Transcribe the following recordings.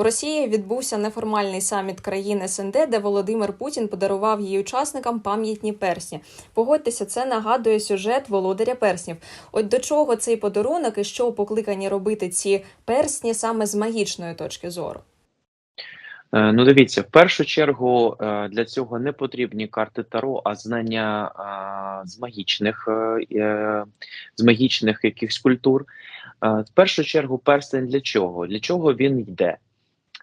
У Росії відбувся неформальний саміт країн СНД, де Володимир Путін подарував її учасникам пам'ятні персні. Погодьтеся, це нагадує сюжет володаря перснів. От до чого цей подарунок і що покликані робити ці персні саме з магічної точки зору? Е, Ну, дивіться, в першу чергу е, для цього не потрібні карти Таро, а знання з магічних е, е, з магічних якихось культур. Е, В першу чергу, перстень для чого? Для чого він йде?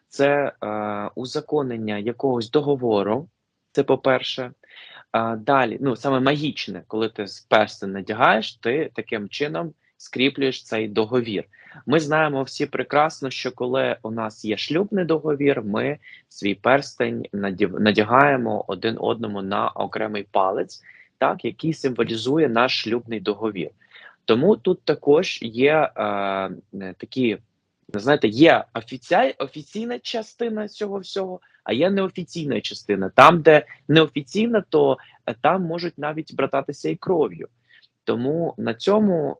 Це е, узаконення якогось договору. Це по-перше. А далі, ну саме магічне, коли ти перстень надягаєш, ти таким чином скріплюєш цей договір. Ми знаємо всі прекрасно, що коли у нас є шлюбний договір, ми свій перстень надягаємо один одному на окремий палець, так який символізує наш шлюбний договір. Тому тут також є е, такі, знаєте, є офіція, офіційна частина цього всього, а є неофіційна частина. Там, де неофіційна, то е, там можуть навіть брататися і кров'ю. Тому на цьому,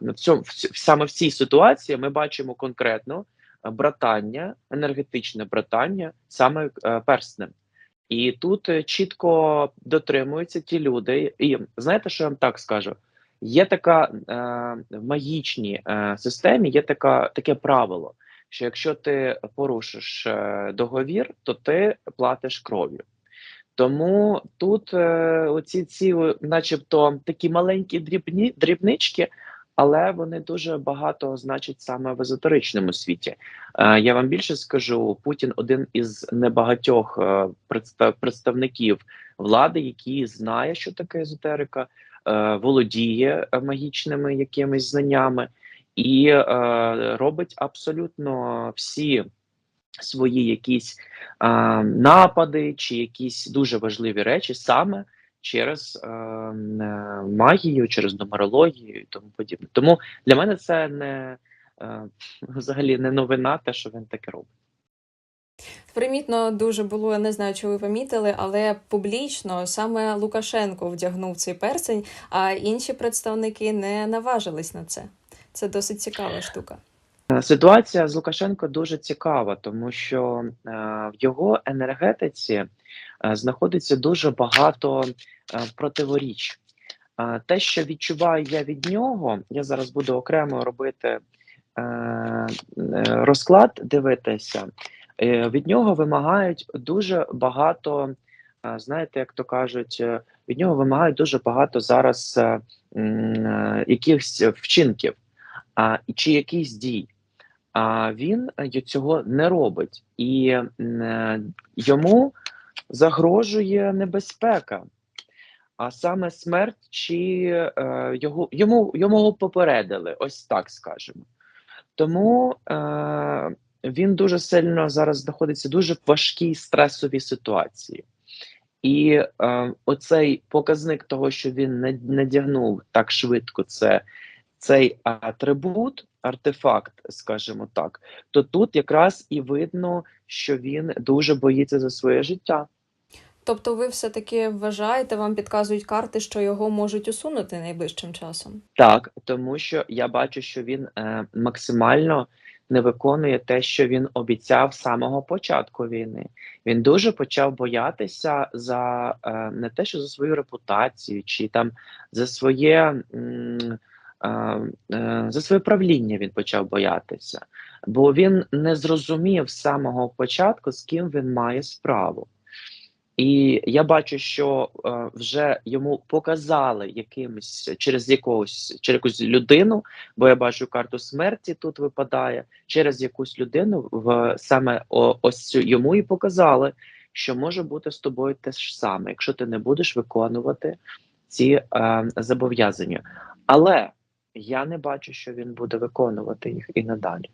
на цьому саме в цій ситуації ми бачимо конкретно е, братання, енергетичне братання саме е, перстнем. І тут чітко дотримуються ті люди. І знаєте, що я вам так скажу? Є така е, в магічній е, системі, є така таке правило, що якщо ти порушиш е, договір, то ти платиш кров'ю. Тому тут е, оці ці, начебто, такі маленькі дрібні дрібнички, але вони дуже багато значать саме в езотеричному світі. Е, я вам більше скажу, Путін один із небагатьох е, представ, представників влади, який знає, що таке езотерика, володіє е, магічними якимись знаннями і е, робить абсолютно всі свої якісь а, напади чи якісь дуже важливі речі саме через е, е, магію, через нумерологію і тому подібне. Тому для мене це не е, взагалі не новина, те, що він таке робить. Примітно дуже було, я не знаю, чи ви помітили, але публічно саме Лукашенко вдягнув цей персень, а інші представники не наважились на це. Це досить цікава штука. Е, Ситуація з Лукашенко дуже цікава, тому що е, в його енергетиці е, знаходиться дуже багато противоріч. Те, що відчуваю я від нього, я зараз буду окремо робити розклад, дивитися. Е, від нього вимагають дуже багато, е, знаєте, як то кажуть, е, від нього вимагають дуже багато зараз якихось вчинків чи якихось дій. А він цього не робить, і йому загрожує небезпека, а саме смерть, чи його йому йому попередили, ось так скажемо. Тому він дуже сильно зараз знаходиться в дуже важкій стресовій ситуації. І е, оцей показник того, що він не надягнув так швидко, це цей атрибут, артефакт, скажімо так, то тут якраз і видно, що він дуже боїться за своє життя. Тобто, ви все-таки вважаєте, вам підказують карти, що його можуть усунути найближчим часом? Так, тому що я бачу, що він е, максимально не виконує те, що він обіцяв самого початку війни. Він дуже почав боятися за е, не те, що за свою репутацію, чи там за своє. е, е, За своє правління він почав боятися, бо він не зрозумів з самого початку, з ким він має справу. І я бачу, що е, вже йому показали якимось через якогось через якусь людину, бо я бачу карту смерті тут випадає через якусь людину. В саме о, ось йому і показали, що може бути з тобою те ж саме, якщо ти не будеш виконувати ці е, зобов'язання. Але я не бачу, що він буде виконувати їх і надалі.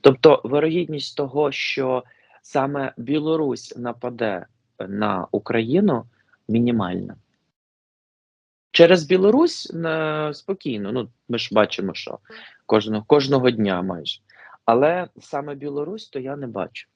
Тобто, вирогідність того, що саме Білорусь нападе на Україну мінімальна. Через Білорусь е, спокійно. Ну, ми ж бачимо, що кожного, кожного дня майже. Але саме Білорусь то я не бачу.